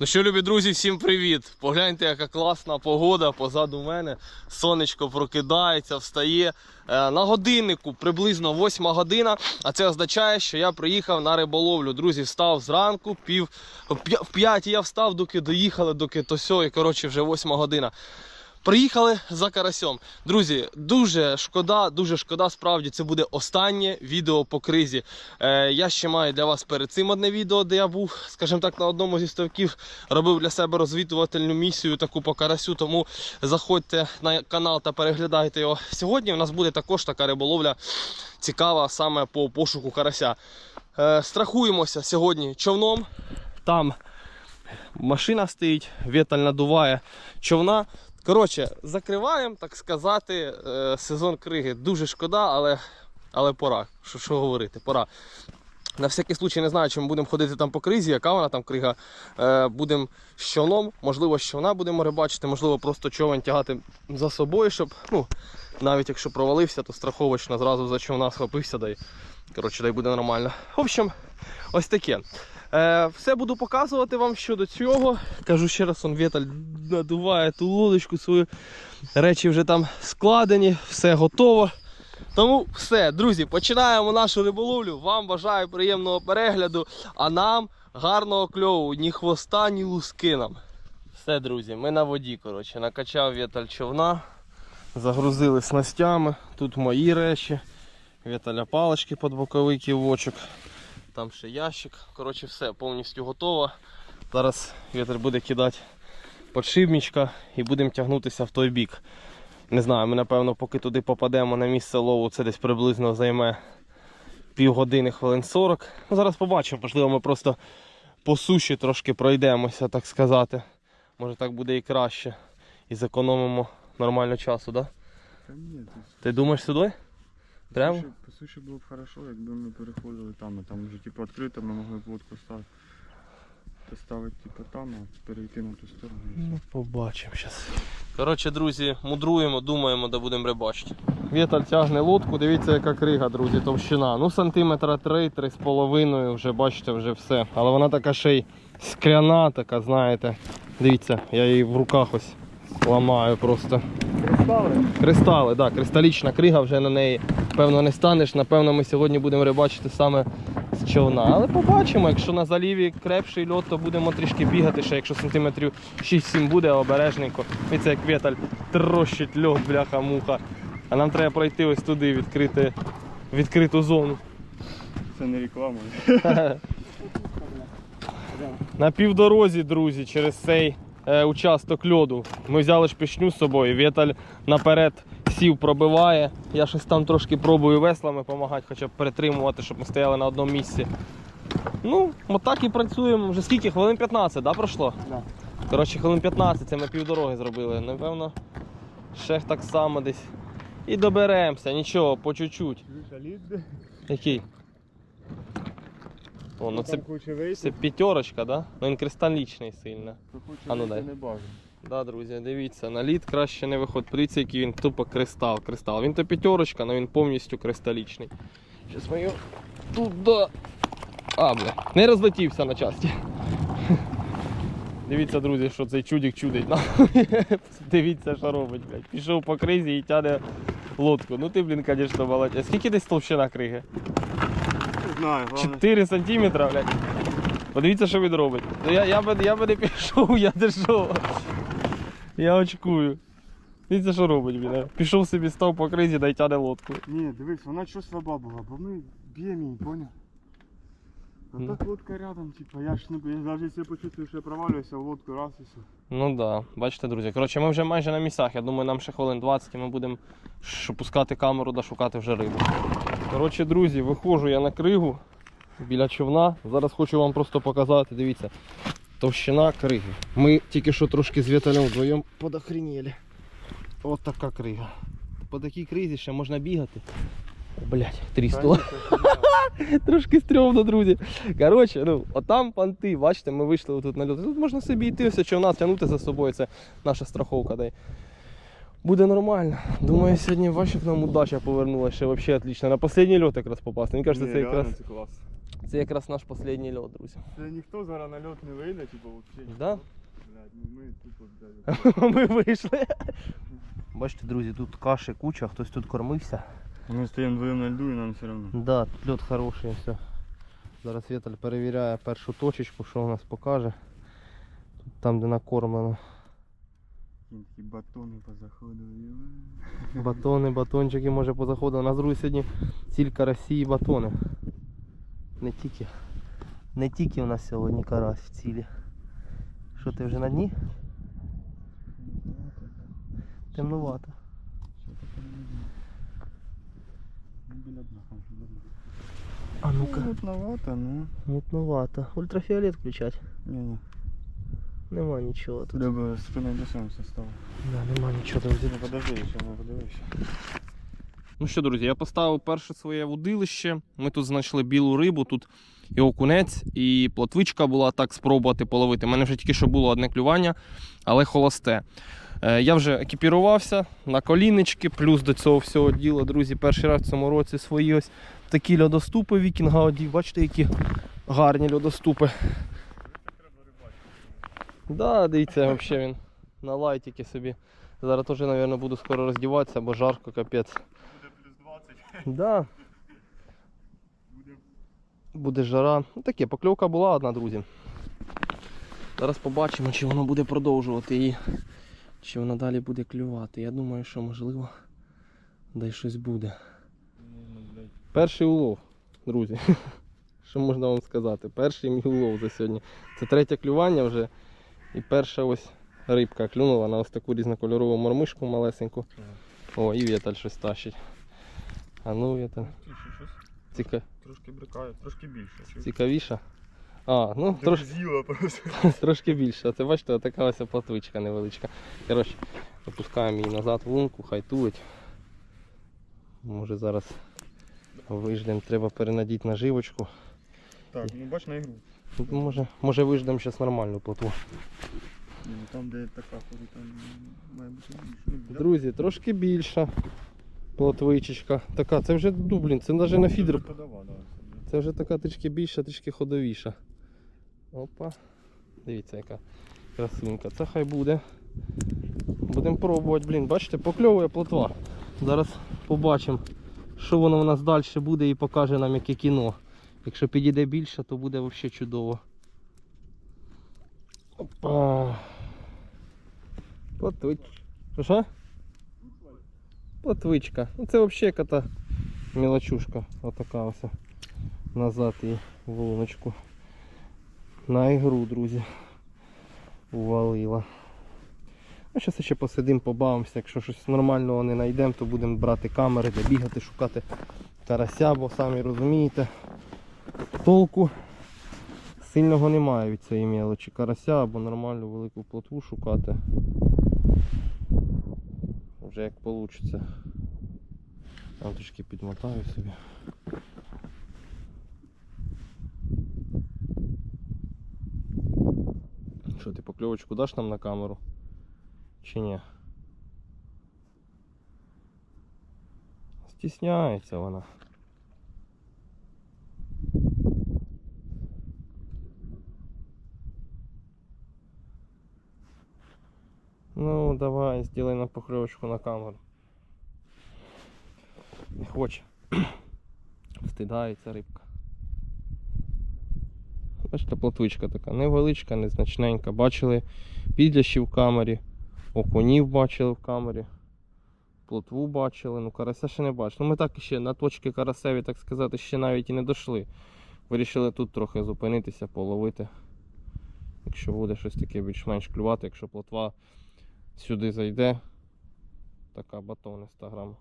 Ну що, любі друзі, всім привіт! Погляньте, яка класна погода позаду мене. Сонечко прокидається, встає. Е, На годиннику приблизно 8 година, а це означає, що я приїхав на риболовлю. Друзі, встав зранку, пів в 5 я встав, доки доїхали, доки то сьо, і коротше вже 8 година. Приїхали за карасьом. Друзі, дуже шкода, дуже шкода. Справді це буде останнє відео по кризі. Е, я ще маю для вас перед цим одне відео, де я був, скажімо так, на одному зі ставків робив для себе розвідувальну місію таку по карасю. Тому заходьте на канал та переглядайте його. Сьогодні у нас буде також така риболовля цікава саме по пошуку карася. Е, страхуємося сьогодні човном. Там машина стоїть, віталь надуває човна. Коротше, закриваємо, так сказати, е, сезон криги. Дуже шкода, але, але пора. Що, що говорити, пора. На всякий случай не знаю, чи ми будемо ходити там по кризі, яка вона там крига. Е, будемо з човном, можливо, з човна будемо рибачити, можливо, просто човен тягати за собою, щоб, ну, навіть якщо провалився, то страховочно зразу за човна схопився, дай, коротше, дай буде нормально. В общем, ось таке. Е, все буду показувати вам щодо цього. Кажу ще раз, он Віталь надуває ту лодочку свою. Речі вже там складені, все готово. Тому все, друзі, починаємо нашу риболовлю. Вам бажаю приємного перегляду, а нам гарного кльову, ні хвоста, ні луски нам. Все, друзі, ми на воді. коротше. Накачав Віталь човна, загрузили снастями. Тут мої речі. Віталя палички під боковий ківочок. Там ще ящик. Коротше, все повністю готово. Зараз вітер буде кидати подшипничка і будемо тягнутися в той бік. Не знаю, ми напевно, поки туди попадемо на місце лову, це десь приблизно займе півгодини, хвилин 40. Ну, зараз побачимо, можливо, ми просто по суші трошки пройдемося, так сказати. Може так буде і краще. І зекономимо нормально часу, так? Да? Ти думаєш сюди? Прямо? По суші, по суші було б хорошо, якби ми переходили там, і там вже типу відкрито, ми могли б лодку ставити. Поставити типу там, а перейти на ту сторону. Ну, побачимо зараз. Коротше, друзі, мудруємо, думаємо, де будемо рибачити. Віталь тягне лодку, дивіться, яка крига, друзі, товщина. Ну, сантиметра 3, 3,5, вже бачите, вже все. Але вона така ще й скляна, така, знаєте. Дивіться, я її в руках ось ламаю просто. Кристали? Кристали, так, кристалічна крига вже на неї. Певно, не станеш. Напевно, ми сьогодні будемо рибачити саме з човна. Але побачимо, якщо на заліві крепший льот, то будемо трішки бігати, ще якщо сантиметрів 6-7 буде, обережненько. І це як віталь трощить льот, бляха-муха. А нам треба пройти ось туди, відкрити, відкриту зону. Це не реклама. На півдорозі, друзі, через цей участок льоду. Ми взяли шпичню з собою. Віталь наперед сів, пробиває. Я щось там трошки пробую веслами допомагати, хоча б перетримувати, щоб ми стояли на одному місці. Ну, отак і працюємо. Вже скільки? Хвилин 15, да, пройшло? Да. Коротше, хвилин 15, це ми півдороги зробили. Напевно, ще так само десь. І доберемося, нічого, по чуть-чуть. Який? О, ну це, це п'ятерочка, да? Ну він кристалічний сильно. А ну дай. не бажано. Да, друзі, дивіться, на лід краще не виходить. Подивіться, який він тупо кристал. кристал. Він то п'ятерочка, але він повністю кристалічний. Зараз ми його туди. А, бля, не розлетівся на часті. Дивіться, друзі, що цей чудик чудить. Дивіться, що робить, блядь. Пішов по кризі і тяне лодку. Ну ти, блін, звісно, молодець. Скільки десь толщина криги? Знаю, головне. 4 сантиметра, блядь. Подивіться, що він робить. Ну, Я, я, би, я би не пішов, я держав. Я очкую. Дивіться, що робить, блядь. Пішов собі, став по кризі, дай тяне лодку. Ні, дивись, вона щось слаба була, бо ми б'ємо її, поняв? А Ну. так лодка рядом, типу, я ж не я навіть якщо я почувствую, що я провалююся в лодку раз і все. Ну да, бачите, друзі. Коротше, ми вже майже на місцях. Я думаю, нам ще хвилин 20 і ми будемо ш- пускати камеру да шукати вже рибу. Коротше, друзі, виходжу я на кригу біля човна. Зараз хочу вам просто показати, дивіться. Товщина криги. Ми тільки що трошки з Віталем вдвоєм подохрініли. От така крига. По такій кризі ще можна бігати. Блять, тріснуло. Трошки стрьомно, друзі. Коротше, ну, отам понти, бачите, ми вийшли тут на льот. Тут можна собі йти, все човна тягнути за собою, це наша страховка. Дай. Буде нормально. Думаю, сьогодні бачив, нам удача повернулася, ще взагалі отлично. На останній льот якраз попасти. Мені кажеться, це якраз. це клас. Це якраз наш останній льот, друзі. Це ніхто зараз на льот не вийде, типу, взагалі. Да? Блядь, ну ми тупо. Ми вийшли. Бачите, друзі, тут каші куча, хтось тут кормився. Ми стоїмо вдвоєм на льду і нам все одно. Да, тут льот хороший, все. Зараз Віталь перевіряє першу точечку, що у нас покаже. Тут там, де накормлено. Такі такі батони позаходили. Батони, батончики, може позаходили. У нас друзі сьогодні ціль карасі і батони. Не тільки. Не тільки у нас сьогодні карась в цілі. Що ти вже на дні? Темнувато. Видно. А ну-ка. Мутновато, ну. Мутновато. Ультрафіолет включать. Ні-ні. Нема нічого тут. Треба спиною до сонця стало. Да, нема нічого, друзі. Ну подожди, ще не подивився. Ну що, друзі, я поставив перше своє вудилище. Ми тут знайшли білу рибу, тут і окунець, і плотвичка була так спробувати половити. У мене вже тільки що було одне клювання, але холосте. Е, Я вже екіпірувався на коліночки, плюс до цього всього діла, друзі, перший раз в цьому році свої ось такі льодоступи вікінга одів. Бачите, які гарні льодоступи. Да, дивіться, взагалі він на лайтики собі. Зараз теж, мабуть, буду скоро роздіватися, бо жарко, капець. Буде плюс 20. Да, Буде буде жара. Ну таке, покльовка була одна, друзі. Зараз побачимо, чи воно буде продовжувати її, чи воно далі буде клювати. Я думаю, що можливо, де щось буде. Перший улов, друзі. Що можна вам сказати? Перший мій улов за сьогодні. Це третє клювання вже. І перша ось рибка клюнула на ось таку різнокольорову мормишку малесеньку. О, і віталь щось тащить. А ну віталь. Ціка... трошки брикає, трошки більше. Цікавіша. А, ну Як трошки. просто. Трошки більше. Оце бачите, така ось платвичка невеличка. Коротше, опускаємо її назад в лунку, хай тулить. Може зараз виждемо, треба перенадіти наживочку. Так, ну бач на ігру. Ну, Може, може виждемо зараз нормальну плотву. Ну там, де така ходить, там має бути більше. Ну, Друзі, трошки більша плотвичечка. Така, це вже, ну, блін, це навіть на фідер. Це вже така трішки більша, трішки ходовіша. Опа. Дивіться, яка красунька. Це хай буде. Будемо пробувати, блін, бачите, покльовує плотва. Зараз побачимо, що воно в нас далі буде і покаже нам яке кіно. Якщо підійде більше, то буде взагалі чудово. Опа. Плотвич. Що, Що? Плотвичка. Ну це взагалі яка-то мілочушка. Отака ось назад і в. На ігру, друзі. Увалила. Ну, зараз ще посидимо, побавимося. Якщо щось нормального не знайдемо, то будемо брати камери, де бігати, шукати карася, бо самі розумієте, толку сильного немає від цієї мелочі. Карася або нормальну велику плотву шукати. Вже як вийде. Я трішки підмотаю собі. Що, ти покльовочку даш нам на камеру? Чи ні? Стісняється вона. Ну, сделай нам покльовочку на камеру. Не хоче. Встидається рибка. Бачите, платвичка така невеличка, незначненька. Бачили підлящі в камері, окунів бачили в камері, плотву бачили, ну карася ще не бачили. Ну ми так ще на точки карасеві, так сказати, ще навіть і не дійшли. Вирішили тут трохи зупинитися, половити. Якщо буде щось таке більш-менш клювати, якщо плотва сюди зайде, така батониста грам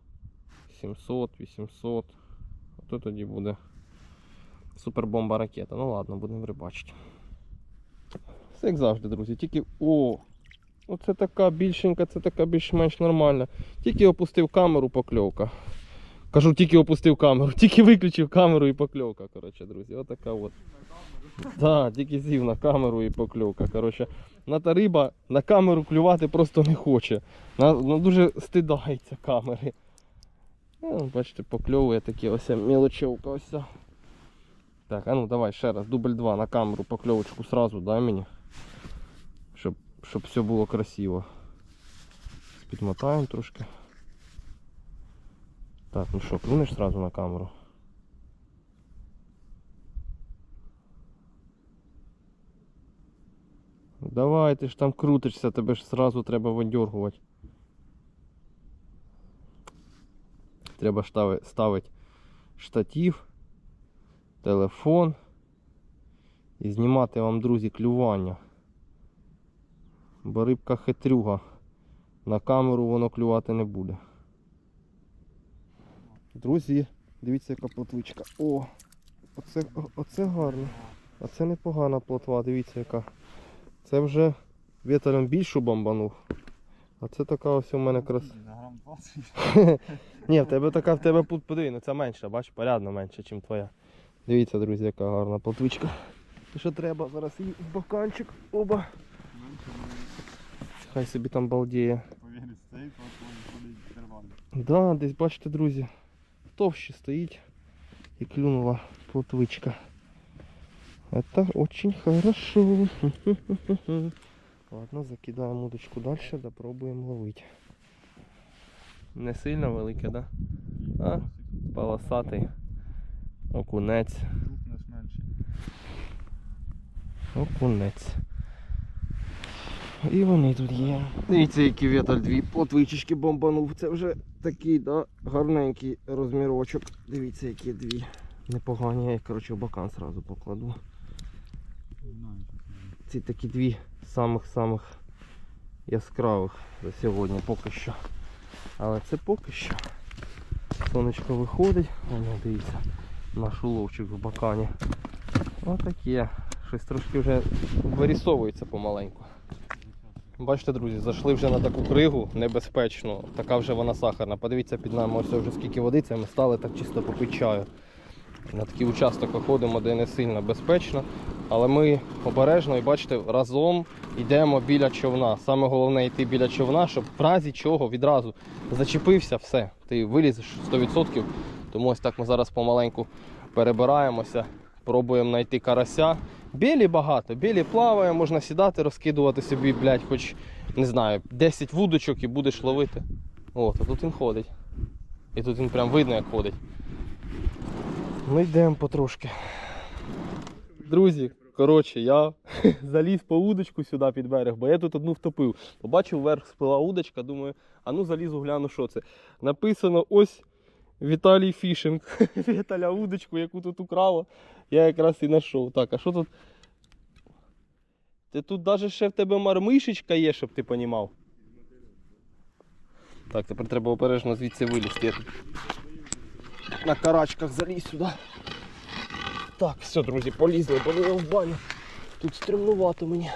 700-800, то тоді буде супербомба ракета. Ну ладно, будемо рибачити. Все як завжди, друзі. Тільки. О! Оце така більшенька, це така більш-менш нормальна. Тільки опустив камеру, покльовка. Кажу, тільки опустив камеру, тільки виключив камеру і покльовка. Коротше, друзі, отака от. Так, тільки сів на камеру і покльовка. Коротше, на та риба на камеру клювати просто не хоче. Вона, вона дуже стидається камери. Ну, бачите, покльовує такі ось мілочовка ось. Так, а ну давай ще раз, дубль 2 на камеру покльовочку сразу дай мені. Щоб, щоб все було красиво. Підмотаємо трошки. Так, ну що, клюнеш сразу на камеру? Давай, ти ж там крутишся, тебе ж сразу треба видергувати. Треба стави- ставити штатив, телефон і знімати вам, друзі, клювання. Бо рибка хитрюга. На камеру воно клювати не буде. Друзі, дивіться, яка плотвичка. О! Оце, оце гарно. Оце непогана плотва, дивіться яка. Це вже вітером більшу бомбанув. А це така ось у мене крас. На грам 20. Ні, в тебе така, в тебе подиви, ну це менша, бач, порядно менше, ніж твоя. Дивіться, друзі, яка гарна плотвичка. Що треба, зараз її в боканчик. Оба. Хай собі там балдіє. Повірить, стоїть, ходить. Да, десь бачите, друзі, товще стоїть і клюнула плотвичка. Это очень хорошо. Ладно, закидаємо удочку далі, да пробуємо ловити. Не сильно велике, да? А? Полосатий. Окунець. Окунець. І вони тут є. Дивіться, які віталь дві плотвичечки бомбанув. Це вже такий, да, гарненький розмірочок. Дивіться, які дві. Непогані, я їх, коротше, в бокан сразу покладу. Не знаю, що це. Ці такі дві самих-самих яскравих за сьогодні поки що. Але це поки що. Сонечко виходить, воно дивіться, наш уловчик в бакані. Отаке. Щось трошки вже вирісовується помаленьку. Бачите, друзі, зайшли вже на таку кригу небезпечну, така вже вона сахарна. Подивіться під нами ось вже скільки води, це ми стали так чисто попити чаю. На такий участок виходимо, де не сильно безпечно. Але ми обережно і бачите, разом йдемо біля човна. Саме головне йти біля човна, щоб в разі чого відразу зачепився, все, ти вилізеш 100%. Тому ось так ми зараз помаленьку перебираємося, пробуємо знайти карася. Білі багато, білі плаває, можна сідати, розкидувати собі, блядь, хоч не знаю, 10 вудочок і будеш ловити. От, а тут він ходить. І тут він прям видно, як ходить. Ми йдемо потрошки. Друзі, коротше, я заліз по удочку сюди під берег, бо я тут одну втопив. Побачив вверх спила удочка, думаю, а ну залізу, гляну, що це. Написано ось Віталій Фішинг. Віталя удочку, яку тут украло, я якраз і знайшов. Так, а що тут? Ти тут навіть ще в тебе мармишечка є, щоб ти понімав. Так, тепер треба обережно звідси вилізти. Я на карачках заліз сюди. Так, все, друзі, полізли, полізли в баню. Тут стремнувато мені.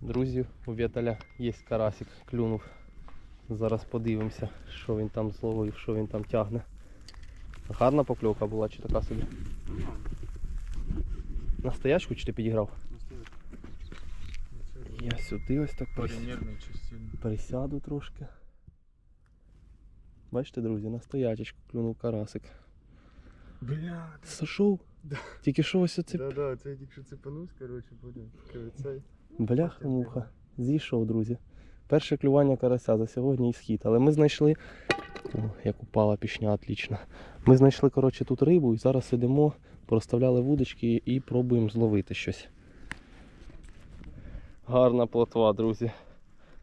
Друзі, у Віталя є карасик, клюнув. Зараз подивимося, що він там зловив, що він там тягне. Гарна покльовка була чи така собі? Настоячку чи ти підіграв? Я сюди ось так прис... Присяду трошки. Бачите, друзі, на стоячечку клюнув карасик. Бля, Сошов? Да. Тільки що ось оце да, да, це я тільки що цепанув, коротше, поняв. Цей. Бляха муха. Зійшов, друзі. Перше клювання карася за сьогодні і схід. Але ми знайшли. О, як упала пішня, отлично. Ми знайшли, коротше, тут рибу і зараз сидимо, проставляли вудочки і пробуємо зловити щось. Гарна плотва, друзі.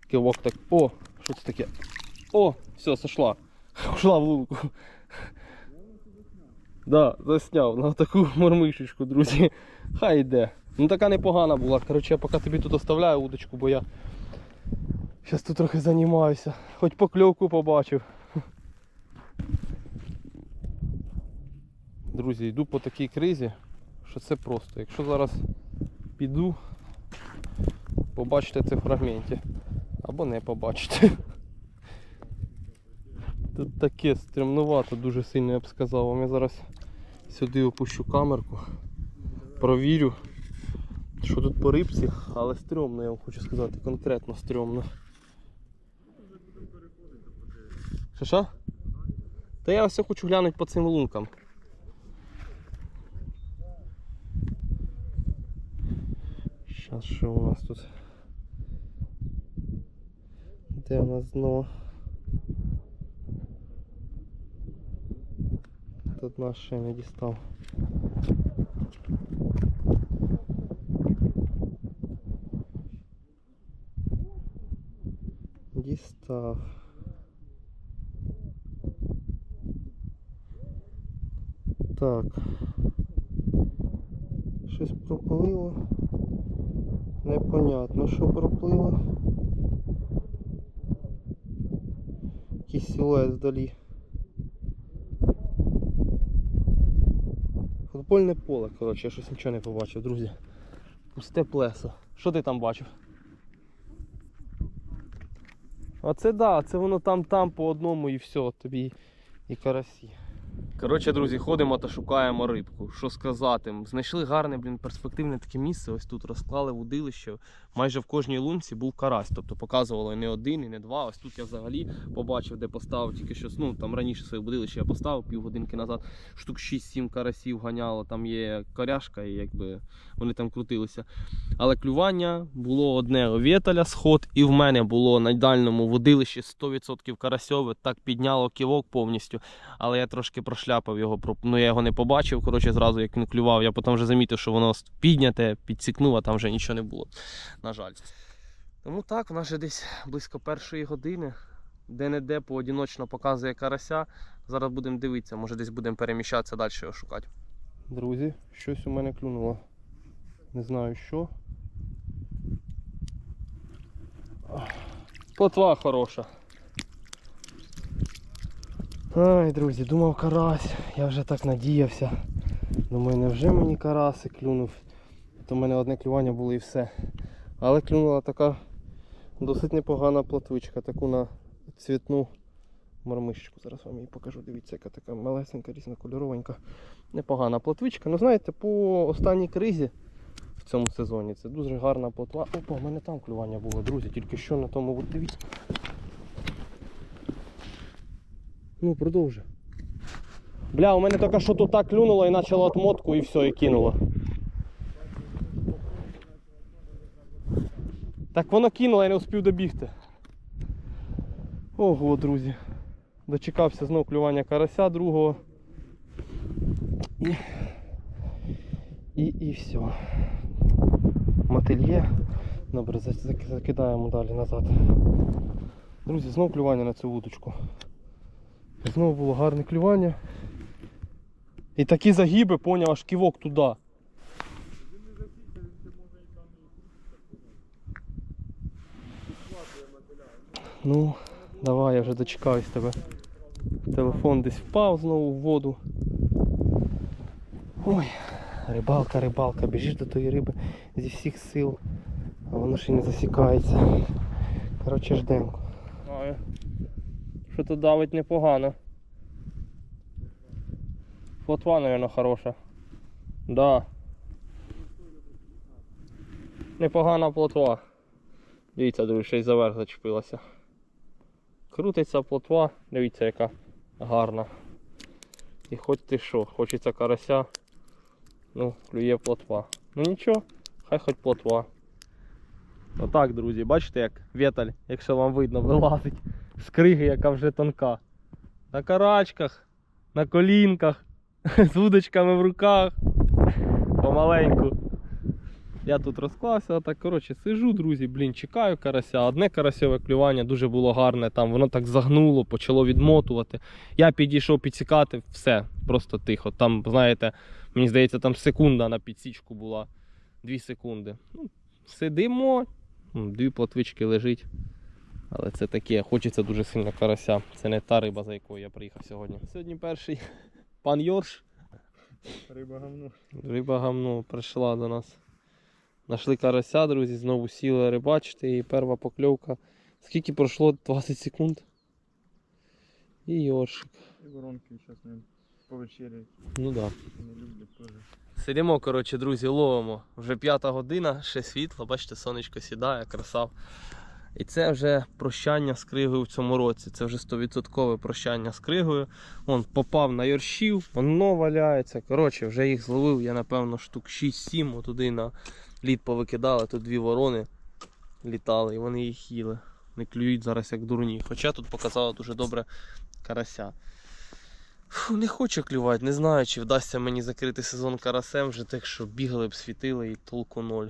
Кивок так. О! Що це таке? О! Все, сошла. Ушла в лунку. Да, засняв на таку мормишечку, друзі. Хай йде. Ну така непогана була. Коротше, я поки тобі тут оставляю удочку, бо я зараз тут трохи займаюся. Хоч покльовку побачив. Друзі, йду по такій кризі, що це просто. Якщо зараз піду, побачите це в фрагменті. Або не побачите. Тут таке стрімнувато, дуже сильно я б сказав. Вам я зараз сюди опущу камерку, провірю, що тут по рибці, але стрьомно, я вам хочу сказати, конкретно стрьомно. Що що? Та я все хочу глянути по цим лункам. Зараз що у нас тут? Де у нас знову? Тут наш ще не дістав. Дістав. Так. Щось проплило. Непонятно, що проплило. Якийсь силует вдалі. Футбольне поле, коротше, я щось нічого не побачив, друзі. Пусте плесо. Що ти там бачив? Оце да, це воно там-там по одному і все, тобі і карасі. Коротше, друзі, ходимо та шукаємо рибку. Що сказати? Знайшли гарне, блін, перспективне таке місце. Ось тут розклали вудилище. Майже в кожній лунці був карась. Тобто показувало і не один, і не два. Ось тут я взагалі побачив, де поставив тільки щось. Ну там раніше своє будилище я поставив півгодинки назад. Штук 6-7 карасів ганяло. Там є коряшка, і якби вони там крутилися. Але клювання було одне овєталя сход, і в мене було на дальньому водилищі 100% карасьове. Так підняло ківок повністю. Але я трошки прошляпав його, ну я його не побачив. Коротше, зразу як він клював. Я потім вже замітив, що воно підняте, підсікнув, а там вже нічого не було. На жаль. Тому так, у нас вже десь близько першої години. Де-не-де поодіночно показує карася. Зараз будемо дивитися, може десь будемо переміщатися далі його шукати. Друзі, щось у мене клюнуло. Не знаю що. Плотва хороша. Ай, друзі, думав карась. Я вже так надіявся. Думаю, невже мені караси клюнув? То в мене одне клювання було і все. Але клюнула така досить непогана плотвичка, таку на цвітну мармишечку. Зараз вам її покажу. Дивіться, яка така малесенька, різнокольоровенька. Непогана плотвичка. Ну знаєте, по останній кризі в цьому сезоні це дуже гарна плотва. Опа, в мене там клювання було, друзі, тільки що на тому от дивіться. Ну, продовжуй. Бля, у мене тільки що тут так клюнуло і почало отмотку і все, і кинуло. Так воно кинуло, я не успів добігти. Ого, друзі. Дочекався знов клювання карася другого. І, і, і все. Мотиль. Добре, закидаємо далі назад. Друзі, знов клювання на цю вудочку. Знову було гарне клювання. І такі загиби, поняв, аж кивок туди. Ну, давай, я вже дочекаюсь тебе. Телефон десь впав знову в воду. Ой, рибалка, рибалка, біжиш до тої риби зі всіх сил, а воно ще не засікається. Коротше, ждемо. Що тут давить непогано. Плотва, мабуть, хороша. Да. Непогана плотва. Дивіться, друзі, ще й заверх зачепилася. Крутиться плотва, дивіться, яка гарна. І хоч ти що, хочеться карася. Ну, клює плотва. Ну нічого, хай хоч плотва. Отак, друзі, бачите, як вєталь, якщо вам видно, вилазить з криги, яка вже тонка. На карачках, на колінках, з вудочками в руках. Помаленьку. Я тут розклався, отак, коротше, сижу, друзі, блін, чекаю карася. Одне карасьове клювання дуже було гарне, там воно так загнуло, почало відмотувати. Я підійшов підсікати, все, просто тихо. Там, знаєте, мені здається, там секунда на підсічку була. Дві секунди. Ну, сидимо, дві платвички лежить. Але це таке, хочеться дуже сильно карася. Це не та риба, за якою я приїхав сьогодні. Сьогодні перший пан Йорш. Риба говно. Риба гамно прийшла до нас. Нашли карася, друзі, знову сіли рибачити і перша покльовка. Скільки пройшло? 20 секунд. І Йоршик. І воронки зараз не повечеряють. Ну так. Да. Не люблять теж. Сидимо, коротше, друзі, ловимо. Вже п'ята година, ще світло, бачите, сонечко сідає, красав. І це вже прощання з кригою в цьому році. Це вже 100% прощання з кригою. Он попав на yorшів, воно валяється. Коротше, вже їх зловив, я напевно штук 6-7 отуди на лід повикидали, тут дві ворони літали і вони їх їли. Не клюють зараз як дурні. Хоча тут показало дуже добре карася. Фу, не хочу клювати, не знаю, чи вдасться мені закрити сезон карасем вже так, що бігали б, світили і толку ноль.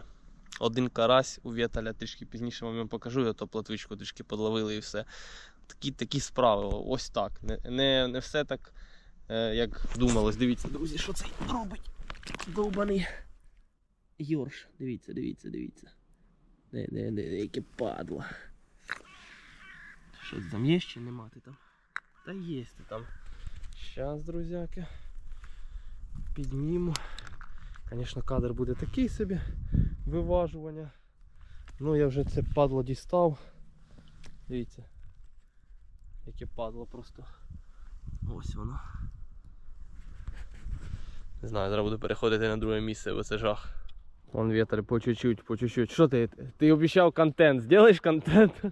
Один карась у Вєталя трішки пізніше вам покажу, я то платвичку трішки подловили і все. Такі, такі справи, ось так. Не, не, не все так, е, як думалось. Дивіться, друзі, що цей робить. Довбаний. Йорш, дивіться, дивіться, дивіться. Де, де, де, яке падло. Щось там є чи нема ти там? Та є ти там. Щас, друзяки. Підніму. Звісно, кадр буде такий собі виважування. Ну я вже це падло дістав. Дивіться. Яке падло просто. Ось воно. Не знаю, зараз буду переходити на друге місце, бо це жах. Вон вітер по чуть-чуть, по чуть-чуть. Що ти? Ти обіцяв контент, зробиш контент?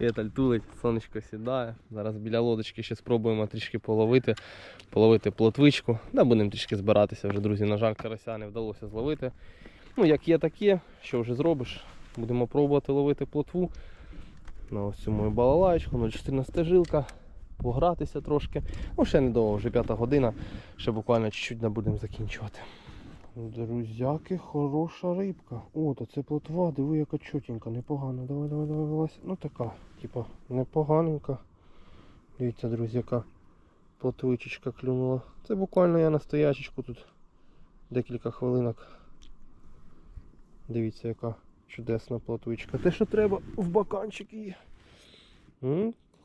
Віталь тулить, сонечко сідає. Зараз біля лодочки ще спробуємо трішки половити, половити плотвичку. Да, будемо трішки збиратися вже, друзі. На жаль, карася не вдалося зловити. Ну, як є, так є. Що вже зробиш? Будемо пробувати ловити плотву. На ось цю мою балалаєчку, 0,14 жилка. Погратися трошки. Ну, ще недовго, вже п'ята година. Ще буквально чуть-чуть будемо закінчувати. Друзяки, хороша рибка. О, то це плотва, диви, яка чотенька, непогана. Давай, давай, давай, вилазь. Ну така, типа, непоганенька. Дивіться, друзі, яка плотвичечка клюнула. Це буквально я на стоячечку тут декілька хвилинок. Дивіться, яка чудесна плотвичка. Те, що треба в баканчик її.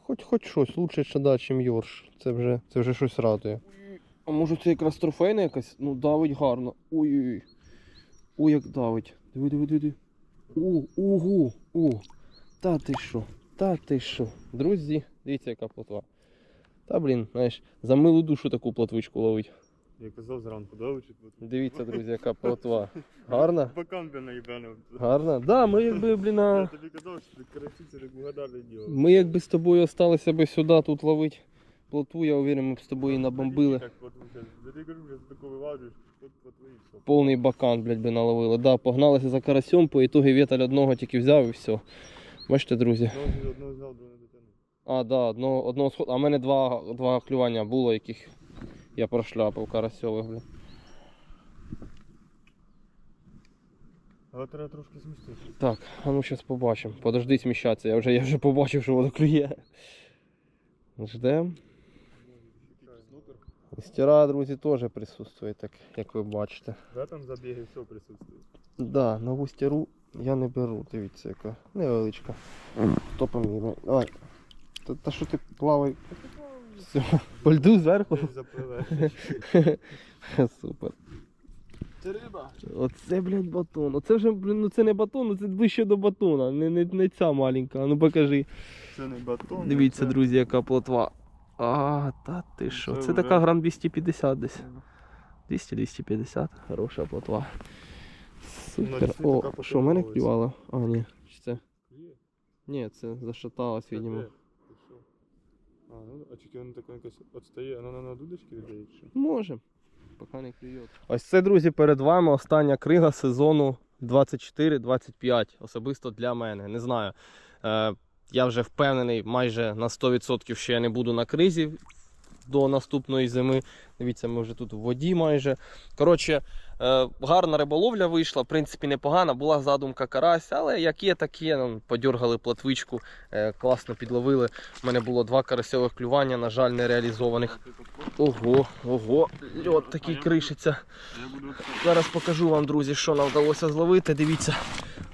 Хоч хоч щось, лучше чада, чим Йорш. Це вже, це вже щось радує. А може це якраз трофейна якась? Ну давить гарно. Ой-ой-ой. Ой, як давить. Диви, диви, диви. О, ого, о. Та ти що? Та ти що? Друзі, дивіться, яка плотва. Та блін, знаєш, за милу душу таку плотвичку ловить. Я казав зранку, да, учить? Дивіться, друзі, яка плотва. Гарна? Бакан би наїбанив. Гарна? Да, ми якби, блін, Я тобі казав, що ти карасіці не вгадали діло. ми якби з тобою осталися би сюди тут ловити плотву, я уверен, ми б з тобою і набомбили. Повний бакан, блядь, би наловили. Да, погналися за карасем, по ітогі віталь одного тільки взяв і все. Бачите, друзі. Одного одного взяв, другого не дотягнув. А, да, одного, одного сход... А в мене два, два клювання було, яких я прошляпав карасьових, блядь. Але треба трошки змістити. Так, а ну зараз побачимо. Подожди сміщатися, я вже, я вже побачив, що воно клює. Ждем. Стіра, друзі, теж присутствує, так як ви бачите. Да, там забіги все присутствує. Да, нову стіру я не беру, дивіться, яка невеличка. Хто поміряє? Давай. Та, та що ти плавай? Все, по льду зверху. Супер. Це риба. Оце, блядь, батон. Оце вже, блін, ну це не батон, ну це вище до батона. Не, не, не ця маленька. Ну покажи. Це не батон. Дивіться, це... друзі, яка плотва. А, та ти що? Це Це вже- така грам 250 десь. 200-250. Хороша плотва. Супер. О, що, в мене клювало? А, ні. Чи це? Ні, це зашаталось, видимо. А, ну, а тільки воно таке якось відстає, воно на дудочки віддає, чи? Може. Поки не клює. Ось це, друзі, перед вами остання крига сезону 24-25. Особисто для мене. Не знаю. Я вже впевнений майже на 100%, що я не буду на кризі до наступної зими. Дивіться, ми вже тут в воді майже. Коротше, гарна риболовля вийшла, в принципі, непогана. Була задумка карась, але як є, так є. Ну, подьоргали платвичку, е, класно підловили. У мене було два карасьових клювання, на жаль, не реалізованих. Ого, ого, льот такий кришиться. Зараз покажу вам, друзі, що нам вдалося зловити. Дивіться,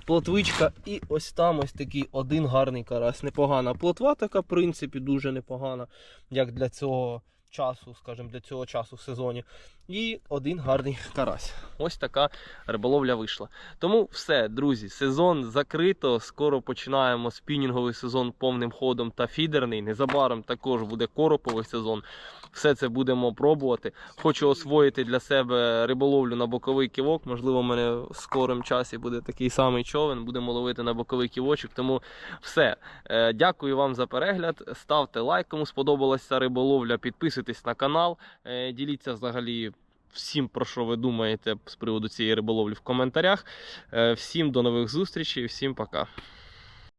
плотвичка і ось там ось такий один гарний карась. Непогана плотва така, в принципі, дуже непогана, як для цього часу, скажімо, для цього часу в сезоні. І один гарний карась. Ось така риболовля вийшла. Тому все, друзі, сезон закрито. Скоро починаємо спінінговий сезон повним ходом та фідерний. Незабаром також буде короповий сезон. Все це будемо пробувати. Хочу освоїти для себе риболовлю на боковий ківок. Можливо, в мене в скорому часі буде такий самий човен. Будемо ловити на боковий ківочок. Тому все. Е, Дякую вам за перегляд. Ставте лайк, кому сподобалася риболовля. Підписуйтесь на канал. Е, Діліться взагалі всім, про що ви думаєте з приводу цієї риболовлі в коментарях. Е, Всім до нових зустрічей, всім пока.